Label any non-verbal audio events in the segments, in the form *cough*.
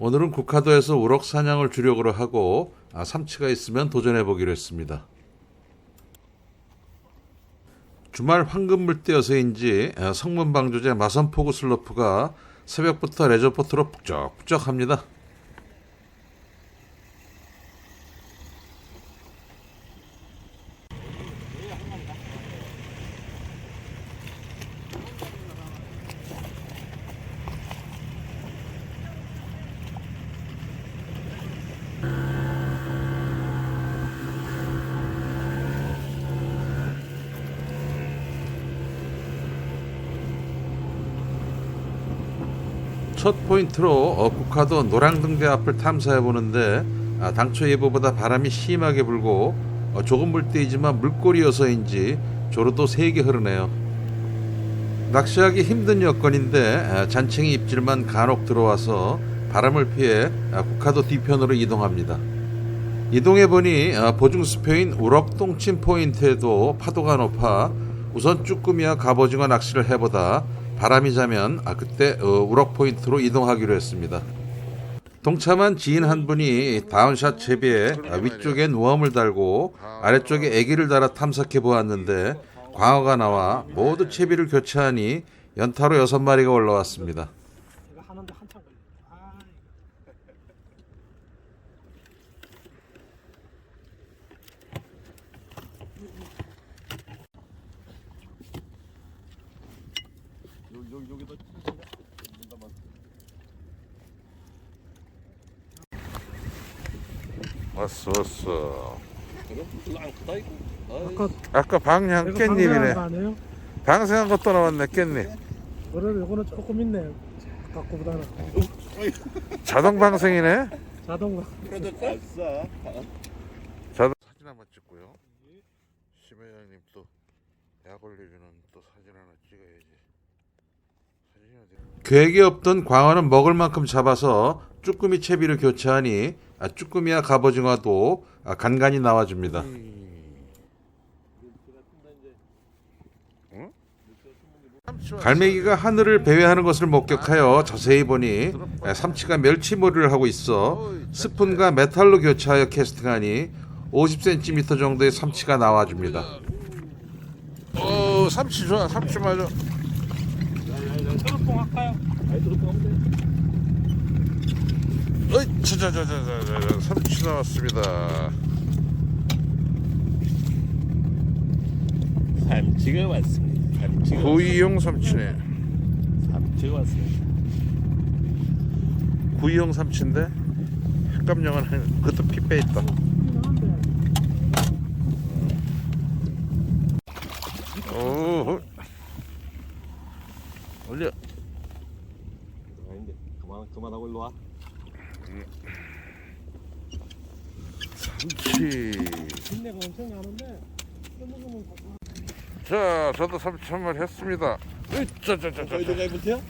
오늘은 국화도에서 우럭 사냥을 주력으로 하고 아, 삼치가 있으면 도전해 보기로 했습니다. 주말 황금물 때여서인지 아, 성문방조제 마선포구 슬로프가 새벽부터 레저포트로 북적북적합니다. 첫 포인트로 어, 국화도 노량등대 앞을 탐사해 보는데 아, 당초 예보보다 바람이 심하게 불고 어, 조금 불 때이지만 물꼬리여서인지 조로도 세게 흐르네요. 낚시하기 힘든 여건인데 아, 잔챙이 입질만 간혹 들어와서 바람을 피해 아, 국화도 뒤편으로 이동합니다. 이동해 보니 아, 보증수표인 우럭동침 포인트에도 파도가 높아 우선 쭈꾸미와 갑오징어 낚시를 해보다 바람이 자면 아 그때 어, 우럭 포인트로 이동하기로 했습니다. 동참한 지인 한 분이 다운샷 채비에 아, 위쪽엔 웜을 달고 아래쪽에 애기를 달아 탐색해 보았는데 광어가 나와 모두 채비를 교체하니 연타로 여섯 마리가 올라왔습니다. 이거 하는데 한참 걸려. 아, 여기 여기도 왔어 왔어. 그럼 무슨 안 크다 이거. 아이, 아까 아까 방향 이거 방생한 거 아니에요? 방생한 것도 나왔네 깻잎. 그래도 이거는 조금 있네. 갖고보다는 자동 방생이네. 자동으로. 그래도 사진 한번 찍고요. 심회장님 또 약 올려주는 또 사진 하나 찍어야지. 계획이 없던 광어는 먹을 만큼 잡아서 쭈꾸미 채비를 교체하니 아, 쭈꾸미와 갑오징어도 아, 간간히 나와줍니다. 갈매기가 하늘을 배회하는 것을 목격하여 자세히 보니 아, 삼치가 멸치머리를 하고 있어 스푼과 메탈로 교체하여 캐스팅하니 50cm 정도의 삼치가 나와줍니다. 오, 삼치 좋아, 삼치 맞아. 트로뽕 할까요? 아니 트로뽕 하면 돼. 어이, 자자자자자자, 삼치 나왔습니다. 삼치가 왔습니다. 삼치가 구이용 삼치네. 삼치가 왔습니다. 구이용 삼치인데 한- 그것도 핏배 있다. 이상한데. 오, 올려. 아닌데 그만 그만하고 일로 와. 삼치. 인내가 엄청 나는데 먹으면 자, 저도 삼치 한 마리 했습니다. 으이, 자자자자. 저희도 가이부터야?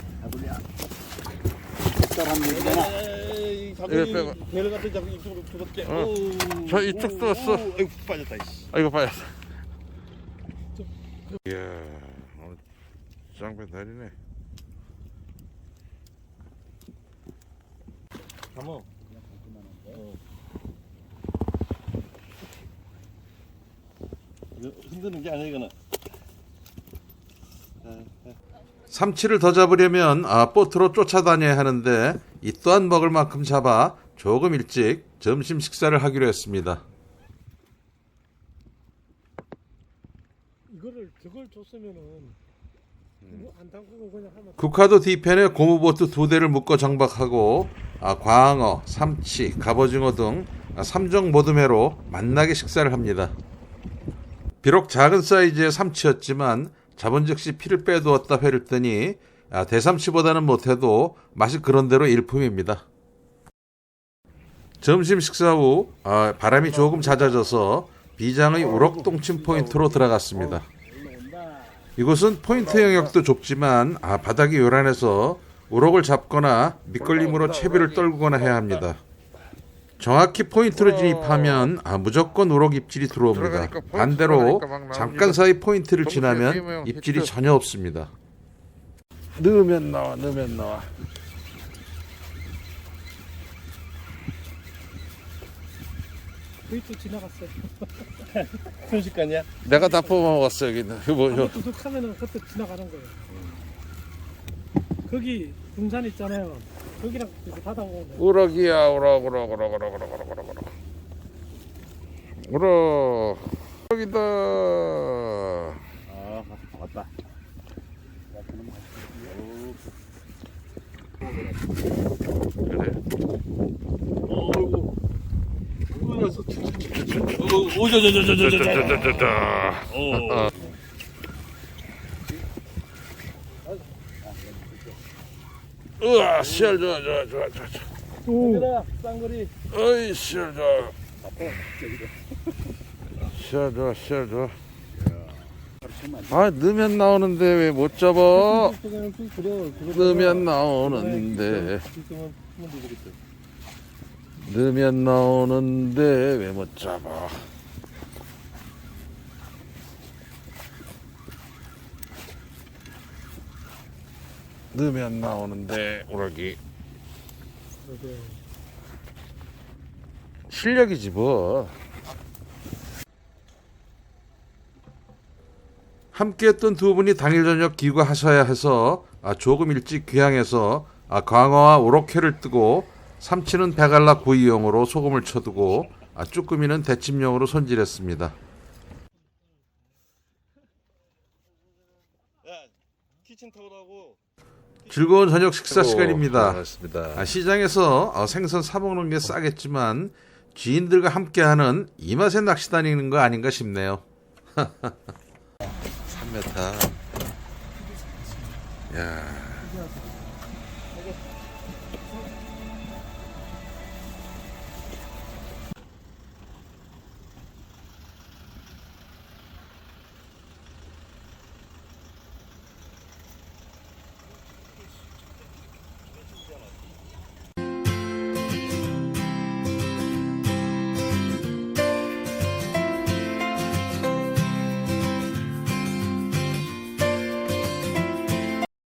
이거 이거 빼고. 배를 갖다 잡고 이쪽으로 두껍게. 어. 오, 저 이쪽도 오, 왔어. 오, 아이고 빠졌다. 이씨. 아이고 빠졌어. 이야, 오늘 짱배 날이네. 가모. 이거 흔드는 게 아니야 이거는. 삼치를 더 잡으려면 아, 보트로 쫓아다녀야 하는데 이 또한 먹을 만큼 잡아 조금 일찍 점심 식사를 하기로 했습니다. 이거를 저걸 줬으면은 이거 안 담그고 그냥 하면 국화도 뒤편에 고무보트 두 대를 묶어 정박하고 아, 광어, 삼치, 갑오징어 등 아, 삼종 모듬회로 만나게 식사를 합니다. 비록 작은 사이즈의 삼치였지만 잡은 즉시 피를 빼두었다 회를 뜨니 아, 대삼치보다는 못해도 맛이 그런대로 일품입니다. 점심 식사 후 아, 바람이 조금 잦아져서 비장의 우럭동침 포인트로 들어갔습니다. 이곳은 포인트 영역도 좁지만 아, 바닥이 요란해서 우럭을 잡거나 밑걸림으로 채비를 떨구거나 해야 합니다. 정확히 포인트를 진입하면 아, 무조건 우럭 입질이 들어옵니다. 반대로 잠깐 사이 포인트를 지나면 입질이 전혀 없습니다. 넣으면 나와, 넣으면 나와. 거의 또 지나갔어요. 순식간이야? 내가 다 뽑아먹었어 여기는. 이거 뭐, 이거. 도둑하면은 그때 지나가는 거예요. 거기 등산 있잖아요. 거기랑 바다보면 돼요. 우럭이야 우럭 우럭 우럭 우럭 우럭 우럭 우럭 우럭 우럭 우럭이다 아 왔다 그래 어이구 오저저저저저저 오 으아 씨알 좋아 좋아 좋아 좋아 좋아. 오, 얘들아 쌍거리. 어이 씨알 좋아. 씨알 좋아 씨알 좋아. 아 넣으면 나오는데 왜 못 잡아? 넣으면 나오는데. 넣으면 나오는데 왜 못 잡아 넣으면 나오는데 그러게. 실력이지 뭐. 함께했던 두 분이 당일 저녁 귀가하셔야 해서 아, 조금 일찍 귀향해서 아, 광어와 오록회를 뜨고 삼치는 배갈라 구이용으로 소금을 쳐두고 아, 쭈꾸미는 데침용으로 손질했습니다. 야 키친타올하고 즐거운 저녁 식사 시간입니다. 고맙습니다 아, 시장에서 어, 생선 사 먹는 게 싸겠지만 지인들과 함께하는 이 맛의 낚시 다니는 거 아닌가 싶네요. *laughs* 3m. 야,